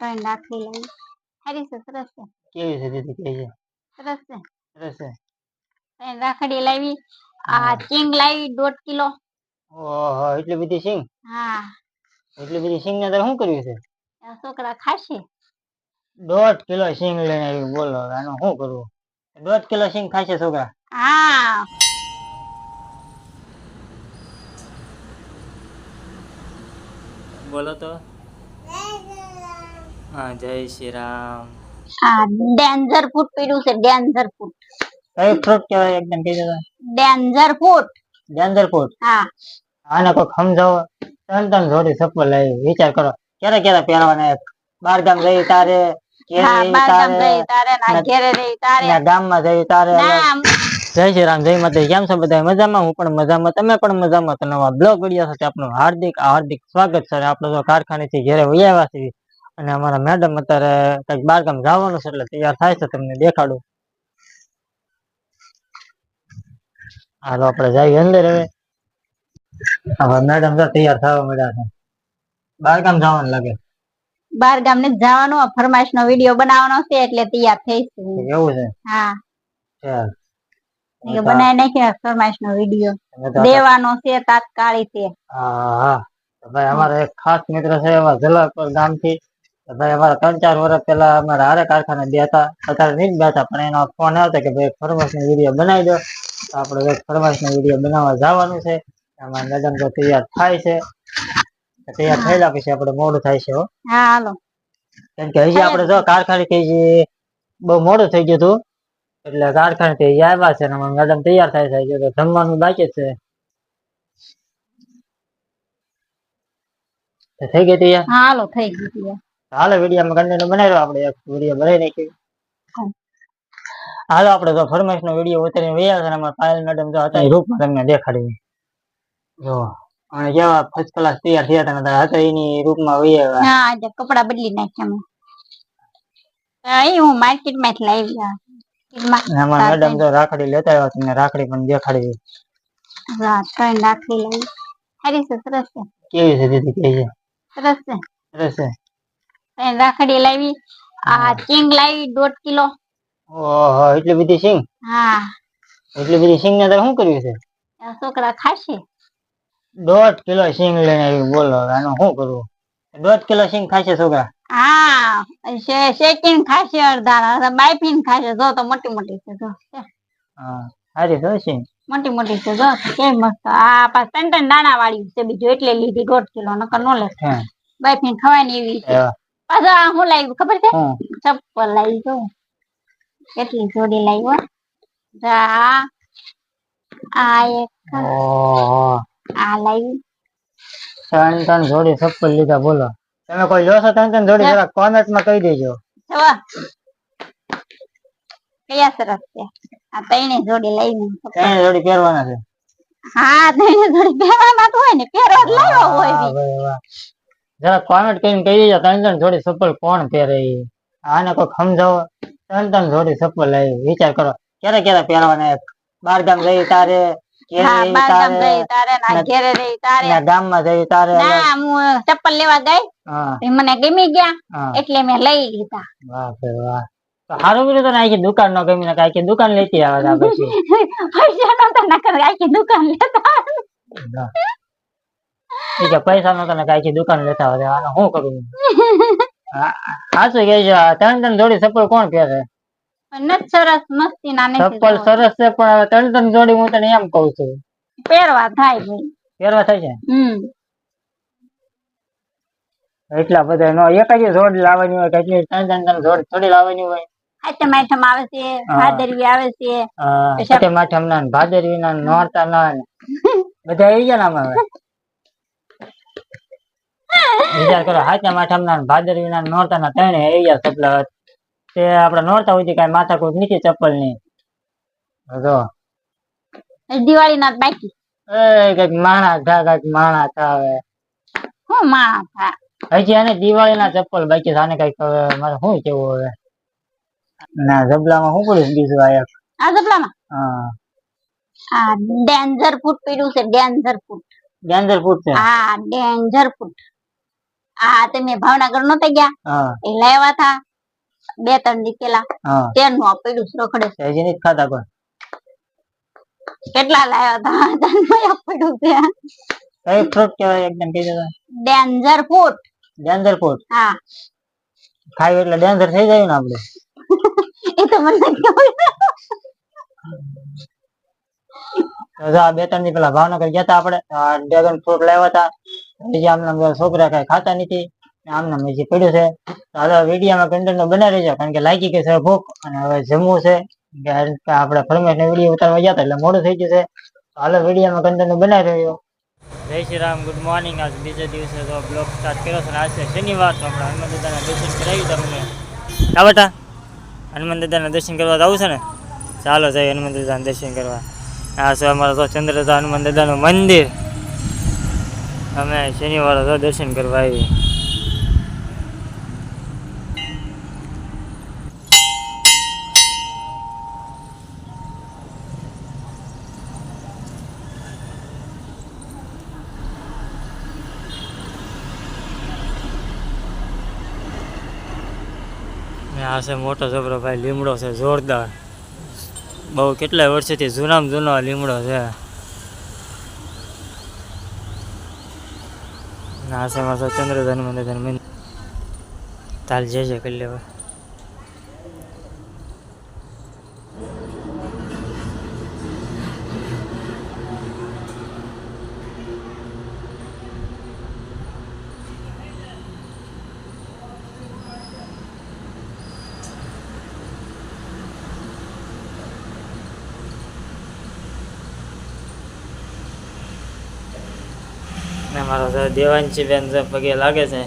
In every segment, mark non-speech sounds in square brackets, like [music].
કઈ નાખી લઈ સારી છે સરસ છે. કેવી છે દીદી કેવી છે? સરસ છે. સરસ છે. કઈ રાખડી લાવી. આ ચીંગ લાવી દોઢ કિલો. ઓહો એટલી બધી સિંગ હા. એટલી બધી સિંગ ને શું કર્યું છે? છોકરા ખાશે. દોઢ કિલો સિંગ લઈને આવી બોલો આનું શું કરવું? દોઢ કિલો સિંગ ખાશે છોકરા? હા. બોલો તો. હા જય શ્રી રામ. આ ડેન્જર ફૂટ પીડ્યું છે ડેન્જર ફૂટ. કઈ ફ્રૂટ કહેવાય એકદમ કે ડેન્જર ફૂટ. ડેન્જર ફૂટ? હા. આને કોઈ સમજાવો. ત્રણ ત્રણ જોડી ચપ્પલ લઈ વિચાર કરો. ક્યારે ક્યારે પહેરવાના એક? બાર ગામ જઈ તારે ઘેર હા જઈ બાર ગામ તારે. રહી તારે ના ના- ઘેરે રહી તારે. ને ગામમાં જઈ તારે. ના જય શ્રી રામ જય માતા કેમ છો બધા મજામાં? હું પણ મજામાં. તમે પણ મજામાં? તો નવા બ્લોગ વીડિયો સાથે આપણું હાર્દિક હાર્દિક સ્વાગત છે. આપડે આપણે તો કારખાને થી ઘેરે વૈયા છીએ. અને અમારા મેડમ અત્યારે કંઈક બારગામ જવાનું છે એટલે તૈયાર થાય છે તમને દેખાડું. હાલો આપણે જઈએ અંદર હવે. હવે મેડમ તો તૈયાર થવા મળ્યા છે. બારગામ જવાનું લાગે. બાર ગામ ને જવાનું ફરમાઈશ નો વીડિયો બનાવવાનો છે એટલે તૈયાર થઈશું એવું છે? હા. બનાવી નાખ્યો ફરમાઈશ નો વીડિયો. દેવાનો છે તાત્કાલિક છે. હા હા. ભાઈ અમારા એક ખાસ મિત્ર છે એવા જલાલપુર ગામથી. ભાઈ અમારા ત્રણ ચાર વર્ષ પહેલા અમારા હારે કારખાને બે અત્યારે નહીં બેઠા પણ એનો ફોન આવતો કે ભાઈ ફરમાશ નો વીડિયો બનાવી દો. તો આપણે એક ફરમાશ નો વીડિયો બનાવવા જવાનું છે. અમારા મેડમ તો તૈયાર થાય છે. તૈયાર થયેલા પછી આપણે મોડું થાય છે હા. હાલો. કેમ કે હજી આપણે જો કારખાને થી જે બહુ મોડું થઈ ગયું હતું એટલે કારખાને થી આવ્યા છે ને મેડમ તૈયાર થાય છે. તો જમવાનું બાકી છે. થઈ ગઈ તૈયાર? હાલો થઈ ગઈ તૈયાર. હાલો વિડીયોમાં કન્ટેન્ટ બનાવ્યો આપણે એક વીડિયો બનાવી નાખીએ. હાલો આપણે તો ફરમાઈશ નો વીડિયો ઉતારીને વૈયા છે અમારા પાયલ મેડમ તો હતા એ રૂપમાં તમને દેખાડી જો અને કેવા ફર્સ્ટ ક્લાસ તૈયાર થયા હતા હતા એની રૂપમાં વૈયા હા આજે કપડા બદલી નાખ્યા મેં. અહીં હું માર્કેટમાંથી લાવી આ. અને મેડમ તો રાખડી લેતા આવ્યા તમને રાખડી પણ દેખાડી હા ત્રણ રાખડી લઈ. સારી છે સરસ છે. કેવી છે દીદી કેવી છે? સરસ છે. સરસ છે. રાખડી લાવી આ ચીંગ લાવી દોઢ કિલો. ઓહો એટલી બધી સિંગ હા. એટલી બધી સિંગ ને તારે શું કર્યું છે? છોકરા ખાશે. દોઢ કિલો સિંગ લઈને આવી બોલો આનું શું કરવું? દોઢ કિલો સિંગ ખાશે છોકરા? હા શે- શેકીને ખાશે અડધા બાઈફીને ખાશે. જો તો મોટી મોટી છે જો. હા સારી સિંગ મોટી મોટી છે જો કે મસ્ત. આ પાસ ટન દાણા વાળી છે બીજું એટલે લીધી દોઢ કિલો નકર નો લે હા. બાઈફીને ખવાય ને એવા. પાછા હું લાવી ખબર છે? ચપ્પલ લાવી જો કેટલી જોડી લાવી આ આ એક. આ લાવી. ત્રણ ત્રણ જોડી ચપ્પલ લીધા બોલો. તમે કોઈ લો છો ત્રણ ત્રણ જોડી જરા કોમેન્ટમાં કહી દેજો. કયા સરસ છે? આ ત્રણે જોડી લાવી ત્રણે જોડી પહેરવાના છે? હા ત્રણે જોડી પહેરવાના તો હોય ને પહેરવા જ લાવ્યો હોય. જરા કોમેન્ટ કરીને કહી દેજો ત્રણ ત્રણ જોડી ચપ્પલ કોણ પહેરે ઈ? આને કોઈ સમજાવો? ત્રણ ત્રણ જોડી ચપ્પલ લઈ વિચાર કરો. ક્યારે ક્યારે પહેરવાના એક? બાર ગામ જઈ તારે ગામમાં જઈ હું ચપ્પલ લેવા ગઈ. એ મને ગમી ગયા એટલે મેં લઈ લીધા. વાહ. ભાઈ વાહ તો આખી દુકાન નો ગમી ને આખી દુકાન લેતી આવે પછી. [laughs] પૈસા આખી દુકાન લેતા. કે પૈસા નો તને આખી દુકાન લેતા હોય છે. આને શું કરું સાચું કે છે ત્રણ ત્રણ જોડી ચપ્પલ કોણ પહેરે? નત સરસ મસ્તી ના ચપ્પલ સરસ છે પણ હવે ત્રણ ત્રણ જોડી હું તને એમ કઉ છું. પહેરવા થાય ભાઈ પહેરવા થાય છે? હમ. એટલા બધા નો એક જ જોડ લાવવાની હોય કેટલી ત્રણ ત્રણ ત્રણ જોડી થોડી લાવવાની હોય. આઈટમ આઈટમ આવે છે ભાદરવી આવે છે. ના ભાદરવી ના નોરતા ના [laughs] બધા આવી ગયા ને આમાં હવે? વિચાર કરો હાચા માઠામના ભાદર વિના ભાદરવી ના ને નોરતા ના ત્રણે એરિયા ચપલા તે આપણે નોરતા સુધી કઈ કોઈ નીચે ચપ્પલની જો. દિવાળી ના બાકી. એ કંઈક માણા થા કંઈક માણા હવે. હું માણા થા? હજી આને દિવાળી ના ચપ્પલ બાકી છે આને કંઈક હવે મારે શું કેવું હવે? ના જબલામાં શું પડ્યું બીજું આ આ જબલામાં હા. આ ડેન્જર ફૂટ પીડ્યું છે ડેન્જર ફૂટ ડેન્જર ફૂટ છે? હા ડેન્જર ફૂડ આ તમે ભાવનગર નતા ગયા? એ લાવ્યા હતા. બે ત્રણ દી પેલા. હા. આપેલું રખડે છે. ખાતા કોઈ. કેટલા લાવ્યા હતા? તેનું આપેલું છે. કઈ ફ્રૂટ કહેવાય એકદમ કહી દેતા ડેન્જર ફૂડ ડેન્જર ફ્રૂટ? હા. ખાય એટલે ડેન્જર થઈ જાય ને આપણે [laughs] એ તો મને બે ત્રણ દી પેલા ભાવનગર ગયા હતા આપણે ડ્રેગન ફ્રૂટ લાવ્યા હતા. હજી આમના છોકરા કઈ ખાતા નથી. આમના હજી પડ્યું છે હાલો વિડીયોમાં કન્ટેન્ટ બનાવી રહેજો કારણ કે લાગી ગઈ છે ભૂખ અને હવે જમવું છે. કે આપણે ફરમેશ વીડિયો ઉતારવા ગયા એટલે મોડું થઈ ગયું છે. હાલો વિડીયોમાં કન્ટેન્ટ બનાવી રહ્યો. જય શ્રી રામ ગુડ મોર્નિંગ આજ બીજા દિવસે તો બ્લોગ સ્ટાર્ટ કર્યો છે આજે શનિવાર તો આપણે હનુમાન દાદાના દર્શન કરાવી તમને હા બેટા, હનુમાન દાદાના દર્શન કરવા જવું છે ને? ચાલો જઈએ હનુમાન દાદાના દર્શન કરવા. આ છે અમારા તો ચંદ્રદા હનુમાન દાદાનું મંદિર. અમે શનિવારે તો દર્શન કરવા આવી ને આ છે મોટો જબરો ભાઈ લીમડો છે, જોરદાર. બહુ કેટલાય વર્ષોથી જૂનામાં જૂનો લીમડો છે. ને આ છે મારો ચંદ્રધન મને મંદિર તાલ જે છે કરી લેવા. મારો દેવાંશી બેન પગે લાગે છે.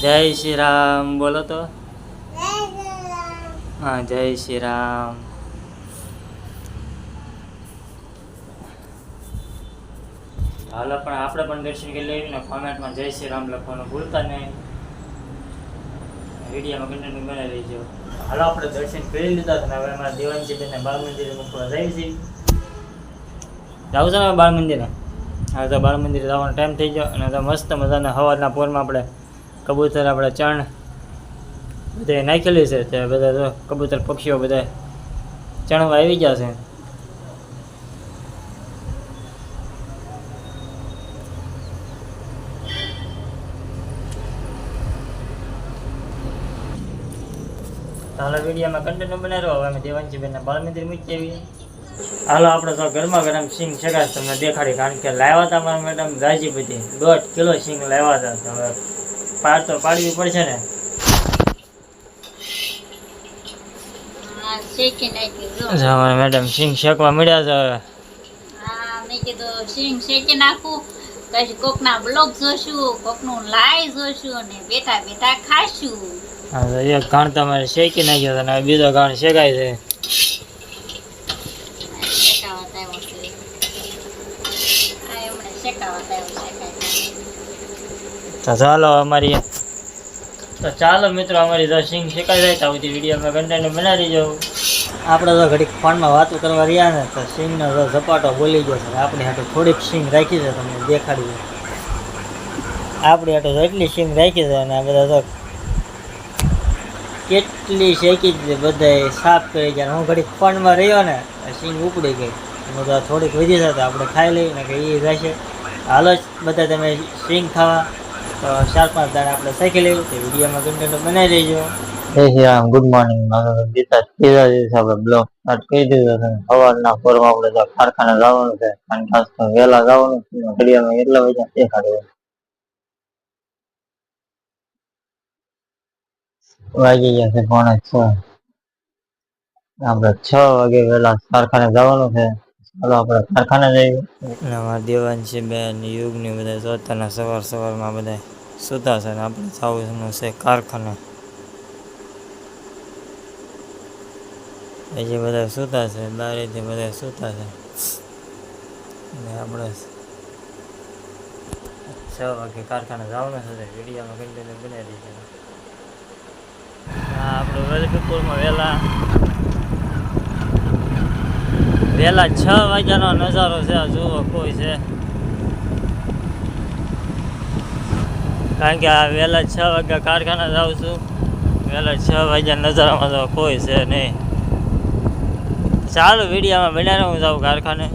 જય શ્રી રામ, બોલો તો. હા, જય શ્રી રામ. હાલો, પણ આપણે પણ દર્શન કરી લઈએ ને કોમેન્ટમાં જય શ્રી રામ લખવાનું ભૂલતા નહીં. વિડીયોમાં કન્ટિન્યુ બનાવી લેજો હાલો, આપણે દર્શન કરી લીધા હતા હવે અમારા દેવાંશી બેનને બાળ મંદિરે મૂકવા જાય છે. જાઉં છે બાળ મંદિરે? તો બાળ મંદિર જવાનો ટાઈમ થઈ ગયો અને તો મસ્ત મજાના હવારના પોરમાં આપણે કબૂતર, આપણે ચણ બધે નાખેલી છે તે બધા તો કબૂતર, પક્ષીઓ બધા ચણવા આવી ગયા છે. હાલો વિડીયોમાં કન્ટેન્ટ બનાવ્યો. હવે અમે દેવાંશીબેનના બાળમંદિર બાળ મંદિર મૂકી આવીએ હાલો આપણે તો ગરમા ગરમ સિંગ શકાશ તમને દેખાડી. કારણ કે લાવ્યા હતા મારા મેડમ ગાજીપતિ દોઢ કિલો સિંગ લાવ્યા હતા. તો હવે પાર તો પાડવી પડશે ને. મેડમ સિંગ શેકવા મળ્યા છે હવે. મેં કીધું સિંગ શેકી નાખું. પછી કોકના બ્લોગ જોશું કોકનું લાઈવ જોશું અને બેઠા બેઠા ખાશું. હા એક ઘાણ તમારે શેકી નાખ્યો અને બીજો ઘણ શેકાય છે શેકાવત આવ્યો છે આ એમણે શેકાવત આવ્યો શેકાય તો ચાલો અમારી તો ચાલો મિત્રો, અમારી જો સિંગ જાય તો બધી વિડીયોમાં કન્ટેન્ટ બનાવી જવું આપણે તો ઘડીક ફોનમાં વાતો કરવા રહ્યા ને, તો સિંગનો તો ઝપાટો બોલી ગયો છે. આપણી હાટું થોડીક સિંગ રાખી છે, તમને દેખાડી આપણી હાટું એટલી સિંગ રાખી છે અને આ બધા તો કેટલી શેકી જ બધાય સાફ કરી ગયા. હું ઘડીક ફોનમાં રહ્યો ને સિંગ ઉપડી ગઈ. હું તો થોડીક વધી જતા આપણે ખાઈ લઈએ ને કે એ જશે હાલો જ બધા તમે સ્વિંગ ખાવા તો ચાર પાંચ દાડા આપણે શીખી લેવું તે વિડીયોમાં કન્ટેન્ટ બનાવી દેજો. જય શ્રી ગુડ મોર્નિંગ મારો ગીતા ત્રીજા દિવસે આપણે બ્લોગ સ્ટાર્ટ કરી દીધો છે સવારના ફોરમાં આપણે તો કારખાને જવાનું છે, અને ખાસ તો વહેલા જવાનું છે ઘડિયાળમાં એટલા વાગ્યા દેખાડે. વાગી ગયા છે પોણા છ. આપણે છ વાગે વહેલા કારખાને જવાનું છે. ચાલો આપણે કારખાને બધા જોતાના સવાર સવારમાં બધા સુતા છે ને આપણે જવાનું છે કારખાને. હજી બધા સુતા છે, બારેથી બધા સુતા છે. ને આપણે છ વાગે કારખાને વહેલા છ વાગ્યાનો નજારો છે જુઓ, કોઈ છે. કારણ કે આ વહેલા છ વાગ્યા કારખાના જાઉં છું. વહેલા છ વાગ્યા નજારામાં તો કોઈ છે નહીં. ચાલો, વિડીયામાં બન્યા હું જાઉં કારખાને.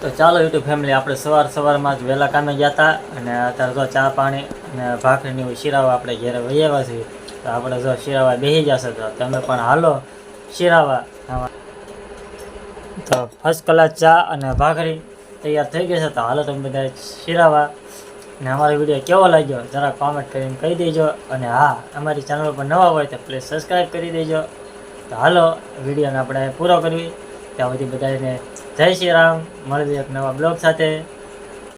તો ચાલો, યુટ્યુબ ફેમિલી, આપણે સવાર સવારમાં જ વહેલા કામે ગયા હતા અને અત્યારે તો ચા પાણી અને ભાખરીની શિરાવા આપણે ઘેરે વહી છીએ. તો આપણે જો શિરાવા બેસી જશે તો તમે પણ હાલો, શિરાવા. તો ફર્સ્ટ ક્લાસ ચા અને ભાખરી તૈયાર થઈ ગઈ છે. તો હાલો તમે બધા શિરાવા. અને અમારો વીડિયો કેવો લાગ્યો? જરા કોમેન્ટ કરીને કહી દેજો. અને હા, અમારી ચેનલ પર નવા હોય તો પ્લીઝ સબસ્ક્રાઈબ કરી દેજો. તો હાલો, વિડીયોને આપણે પૂરો કરવી. ત્યાં સુધી બધાને જય શ્રી રામ. મળવી એક નવા બ્લોગ સાથે.